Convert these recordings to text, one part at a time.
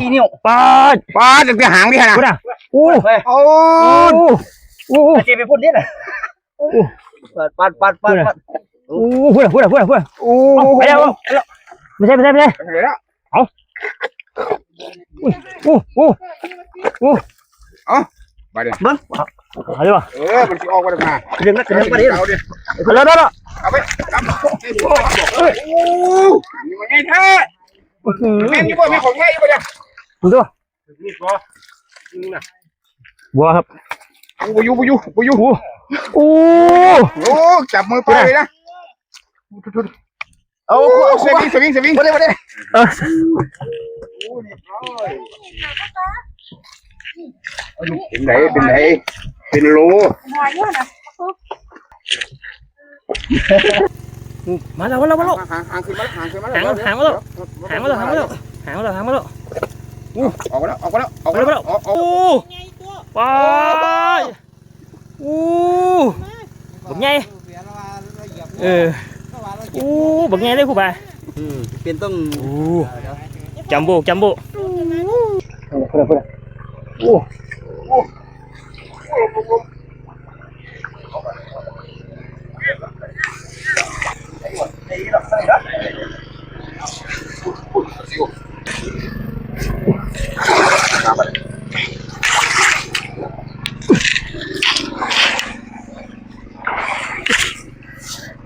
สี่นิ้วปลาดปลาจากที่หางนี่ฮะนะพูดอะอู้เฮ้ยโอ้อู้อู้อู้เจไปพูดนี่น่ะปัดปัดปัดปัดปัดอู้พูดอะพูดอะพูดอะพูดอะโอ้ไปแล้วไม่ใช่ไม่ใช่ไม่ใช่เดี๋ยวแล้วอู้อู้อู้ไปเดี๋ยวเบิ้งเอาดีกว่าเออมันจะออกมาได้มาเรื่องนั้นเรื่องประเด็นเอาดิเอาแล้วแล้วแล้วเอาไปครับโอ้นี่มันไงแท้แม่นี่บ่มีของแท้อยู่บ่เนี่ยดูตัวนี่บ่นี่นะบัวครับบุยูบุยูบุยูอู้อู้โอ้จับมือไปเลยนะเอาโอ้เอาสเสียวิงสวิงสวิงประเด็นประเด็นเออเป็นไหนเป็นไหนเป็นโลมาแล้วมาแล้วมาแล้วหางหางขึ้นมาหางขึ้นมาหางหางมาแล้วหางมาแล้วหางมาแล้วหางมาแล้วหางมาแล้ว ออกมาแล้วออกมาแล้วออกมามาแล้แล้ววมาแล้วออกออกอู้ปลาดอู้บักใหญ่เอออู้บักใหญ่เลยครูบาเป็นต้องอู้จัมโบ้จัมโบ้ค่อยๆกลับมาแล้วโอ้หลายอยู่แต่อยู่นี่ตัวนี้เนาะเออปลาข้าวเหรอปลาข้าวอย่างเงี้ยไปสิวะ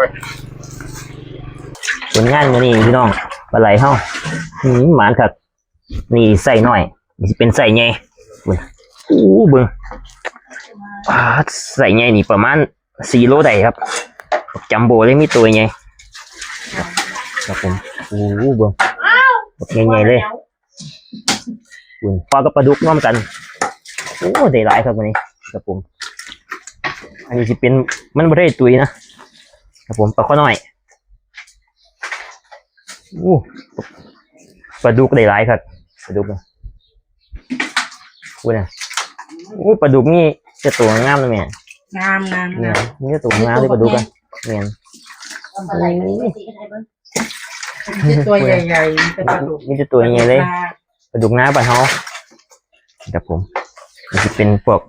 เนี่ยผลงานมือนี้พี่น้องปลาไหลเฮาหืมหมานครับนี่ใส่หน่อยนี่สิเป็นใส่ใหญ่เบิ่งอู้เบิ่งปลาใส่ใหญ่นี่ประมาณ4โลได้ครับจัมโบ้เลยมีตัวใหญ่ครับผมอู้เบิ่งบักใหญ่ๆเลยบิ่งปลากับปลาดุกร่วมกันโอ้ได้หลายครับวันนี้ครับผมอันนี้สิเป็นมันบ่ได้ตุยนะ ครับผมปลาข้อน้อยอู้ปลาดุกได้หลายครับปลาดุกนะอู้นะอู้ปลาดุกนี่จะตัวงามนะแม่งามงามเนี่งายมนี่จะตัวงามเลยปลาดุกอะเนี่ยอะไรตัวใหญ่ๆเป็นปลาดุกนี่จะตัวใหญ่เลยปลาดุกน้าปลาเฮาครับผมมันจะเป็นพวก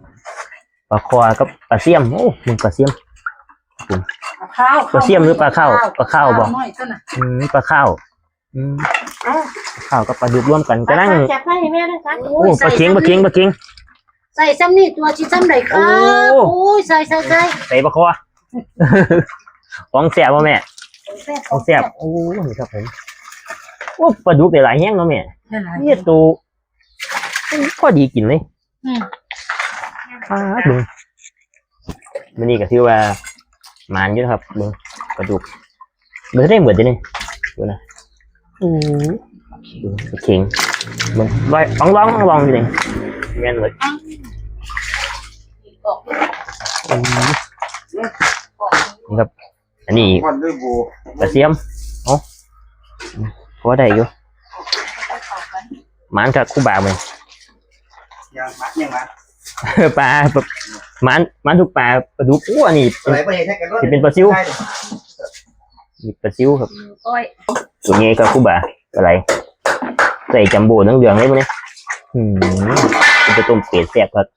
ปลาคอกับปลาเสี่ยมโอ้มึงปลาเสี่ยม ข้าวปลาเสี่ยมหรือปลาข้าวปลาข้าวบ่น้อยก็น่ะอืมปลาข้าวอืมข้าวกับปลาดุกร่วมกันก็นั่งจับให้แม่ด้วยครับโอ้ปลาเค็งปลาเค็งปลาเค็งใส่ซ้ำนี่ตัวชิ้นซ้ำไหนครับโอ้โอ้ยใส่ใส่ใส่ใส่ปลาคอของแสบป่ะแม่ของแสบโอ้นี่ครับผมโอ้ปลาดุกได้หลายแห้งเนาะแม่นี่แหละนี่ตัวก็ดีกินเลยอืมอ้าบึงมันนี่ก็ถือว่าห มานอยู่นะครับบึงปลาดุกเบิ่งได้เหมือนจะนี่ดูนะโอ้บึงปลาเค็งบึงลอยลองลองลองอยู่นี่แม่นเลยอืมนี่ครับอันนี้มันด้วยบูปลาเสียมเอ้าพอได้อยู่หมันกับคู่บ่าวมันอย่างมัดอย่างมัดปลาแบบห มันหมันทุกปลาปลาดุกอ้วนนี่อะไรประเด็นให้กันสิเป็นปลาซิวนี่ปลาซิวครับโอ้ยตัวนี้ก็คู่บ่าอะไร ใส่จัมโบ้เหลืองๆเลยมั้ยเนี่ยอืมเป็นตัวต้มเป็ดแซ่บครับ